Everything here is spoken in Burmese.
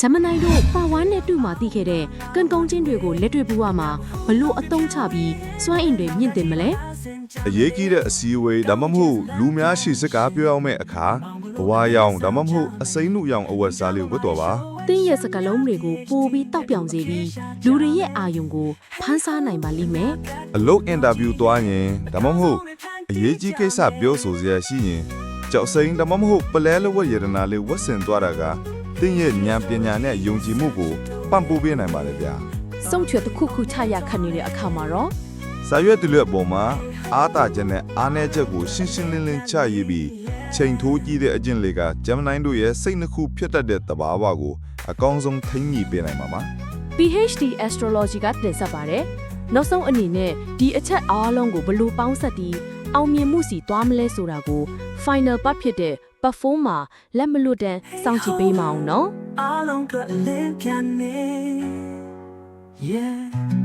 ဂျမနိုင်တို့ပါဝါနဲ့တူမှသိခဲ့တဲ့ကန်ကုန်းချင်းတွေကိုလက်တွေ့ဘဝမှာဘလို့အသုံးချပြီးစွမ်းအင်တွေမြင့်တင်မလဲအရေးကြီးတဲ့အစည်းအဝေးဒါမှမဟုတ်လူများရှိစကားပြောအောင်မဲ့အခါဘဝရောင်ဒါမှမဟုတ်အစိမ်းလူရောင်အဝတ်စားလေးကိုဝတ်တော်ပါတင်းရဲ့စကလုံးတွေကိုပိုပြီးတောက်ပြောင်စေပြီးလူတွေရဲ့အာယုံကိုဖန်းစားနိုင်ပါလိမ့်မယ်အလုပ်အင်တာဗျူးသွားရင်ဒါမှမဟုတ်အရေးကြီးကိစ္စပြောဆိုစရာရှိရင်ကြောက်စိမ်းဒါမှမဟုတ်ပလဲလဝတ်ရတနာလေးဝတ်ဆင်သွားတာက တင်းရဲ့ဉာဏ်ပညာနဲ့ယုံကြည်မှုကိုပံ့ပိုးပေးနိုင်ပါတယ်ဗျာစုံချွတ်တစ်ခုခုချရခတ်နေတဲ့အခါမှာတော့စာရွက်တူလက်ပေါ်မှာအားတာချက်နဲ့အားနည်းချက်ကိုရှင်းရှင်းလင်းလင်းချရေးပြီးချိန်ထိုးကြည့်တဲ့အကျင့်လေးကဂျမနိုင်းတို့ရဲ့စိတ်နှခုဖြစ်တတ်တဲ့သဘာဝကိုအကောင်းဆုံးထိန်းညှိပေးနိုင်မှာပါ PhD Astrology ကတင်ဆက်ပါတယ်နောက်ဆုံးအနေနဲ့ဒီအချက်အားလုံးကိုဘလို့ပေါင်းဆက်ပြီးအောင်မြင်မှုစီသွားမလဲဆိုတာကို final part ဖြစ်တဲ့ perform မှာလက်မလွတ်တမ်းစောင့်ကြည့်ပေးမအောင်နော် Along the lake and me. Yeah.